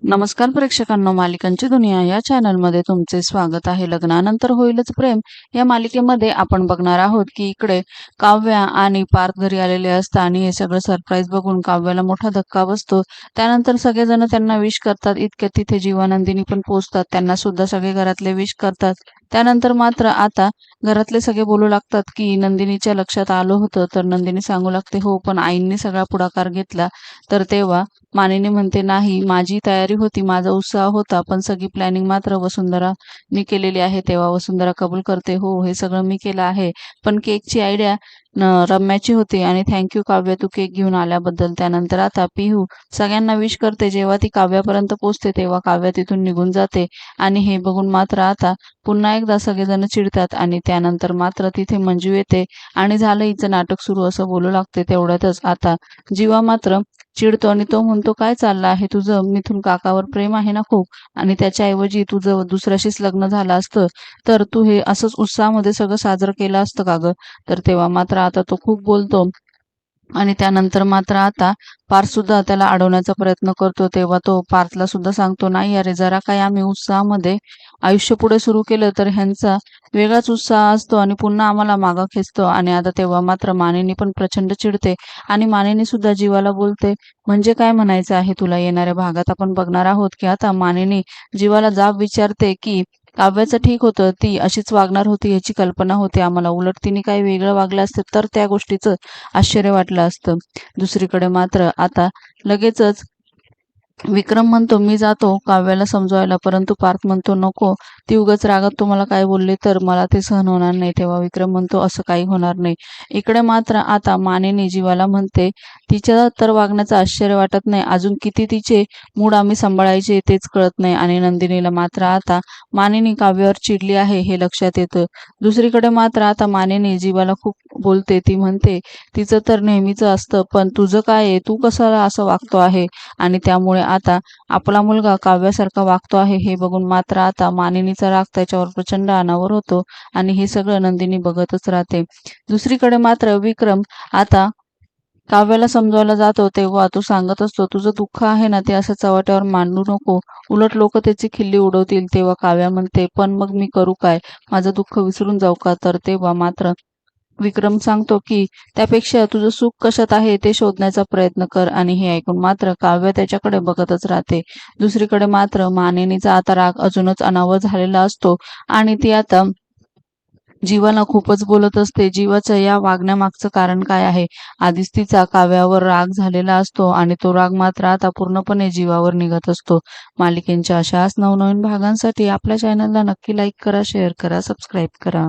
नमस्कार प्रेक्षकांनो मालिकांची दुनिया या चॅनलमध्ये तुमचे स्वागत आहे. लग्नानंतर होईलच प्रेम. या मालिकेमध्ये आपण बघणार आहोत की इकडे काव्या आणि पार्थ घरी आलेले असतात आणि हे सगळं सरप्राईज बघून काव्याला मोठा धक्का बसतो. त्यानंतर सगळेजण त्यांना विश करतात. इतक्या तिथे जीवानंदिनी पण पोचतात. त्यांना सुद्धा सगळे घरातले विश करतात. त्यानंतर मात्र आता घरातले सगळे बोलू लागतात की नंदिनीच्या लक्षात आलं होतं तर नंदिनी सांगू लागते हो पण आईंनी सगळा पुढाकार घेतला. तर तेव्हा मानिनी म्हणते नाही माझी तयारी होती माझा उत्साह होता पण सगळी प्लॅनिंग मात्र वसुंधरा मी केलेली आहे. तेव्हा वसुंधरा कबूल करते हो हे सगळं मी केलं आहे पण केकची आयडिया रम्याची होती आणि थँक्यू काव्य तू केक घेऊन आल्याबद्दल. त्यानंतर आता पिहू सगळ्यांना विश करते. जेव्हा ती काव्यापर्यंत पोचते तेव्हा काव्य तिथून निघून जाते. आणि हे बघून मात्र आता पुन्हा एकदा सगळेजण चिडतात आणि त्यानंतर मात्र तिथे मंजू येते. आणि झालं हिचं नाटक सुरू असं बोलू लागते तेवढ्यातच. आता जीवा मात्र चिडतो आणि तो म्हणतो काय चाललं आहे तुझं? मिथून काकावर प्रेम आहे ना खूप. आणि त्याच्याऐवजी तुझं दुसऱ्याशीच लग्न झालं असतं. तर तू हे असंच उत्साहामध्ये सगळं साजरं केलं असतं का ग? तर तेव्हा मात्र आता तो खूप बोलतो आणि त्यानंतर मात्र आता पार्थसुद्धा त्याला अडवण्याचा प्रयत्न करतो. तेव्हा तो पार्थला सुद्धा सांगतो नाही अरे जरा काय आम्ही उत्साहामध्ये आयुष्य पुढे सुरू केलं तर ह्यांचा वेगळाच उत्साह असतो आणि पुन्हा आम्हाला मागं खेचतो. आणि आता तेव्हा मात्र मानेनी पण प्रचंड चिडते आणि मानेनी सुद्धा जीवाला बोलते म्हणजे काय म्हणायचं आहे तुला? येणाऱ्या भागात आपण बघणार आहोत की आता मानेनी जीवाला जाब विचारते की काव्याचं ठीक होतं ती अशीच वागणार होती याची कल्पना होती आम्हाला. उलट तिने काही वेगळं वागलं असतं तर त्या गोष्टीचं आश्चर्य वाटलं असतं. दुसरीकडे मात्र आता लगेचच विक्रम म्हणतो मी जातो काव्याला समजवायला परंतु पार्थ म्हणतो नको ती उगाच रागात तुम्हाला काय बोलले तर मला ते सहन होणार नाही तेव्हा विक्रम म्हणतो असं काही होणार नाही. इकडे मात्र आता मानेने जीवाला म्हणते तिच्या तर वागण्याचं आश्चर्य वाटत नाही अजून किती तिचे मूड आम्ही सांभाळायचे तेच कळत नाही. आणि नंदिनीला मात्र आता मानेनी काव्यावर चिडली आहे हे लक्षात येतं. दुसरीकडे मात्र आता मानेने जीवाला खूप बोलते ती म्हणते तिचं तर नेहमीच असतं पण तुझं काय आहे? तू कसाला असं वागतो आहे? आणि त्यामुळे आता आपला मुलगा काव्यासारखा वागतो आहे हे बघून मात्र आता मानिनीचा राग त्याच्यावर प्रचंड अनावर होतो आणि हे सगळं नंदिनी बघतच राहते. दुसरीकडे मात्र विक्रम आता काव्याला समजवायला जातो तेव्हा तो सांगत असतो तुझं दुःख आहे ना ते असं चव्हाट्यावर मांडू नको. उलट लोक त्याची खिल्ली उडवतील तेव्हा काव्या म्हणते पण मग मी करू काय? माझं दुःख विसरून जाऊ का? तर तेव्हा मात्र विक्रम सांगतो की त्यापेक्षा तुझं सुख कशात आहे ते शोधण्याचा प्रयत्न कर आणि हे ऐकून मात्र काव्य त्याच्याकडे बघतच राहते. दुसरीकडे मात्र मानिनीचा आता राग अजूनच अनावर झालेला असतो आणि ती आता जीवाला खूपच बोलत असते. जीवाचं या वागण्यामागचं कारण काय आहे? आधीच तिचा काव्यावर राग झालेला असतो आणि तो राग मात्र आता पूर्णपणे जीवावर निघत असतो. मालिकेंच्या अशाच नवनवीन भागांसाठी आपल्या चॅनलला नक्की लाईक करा शेअर करा सबस्क्राईब करा.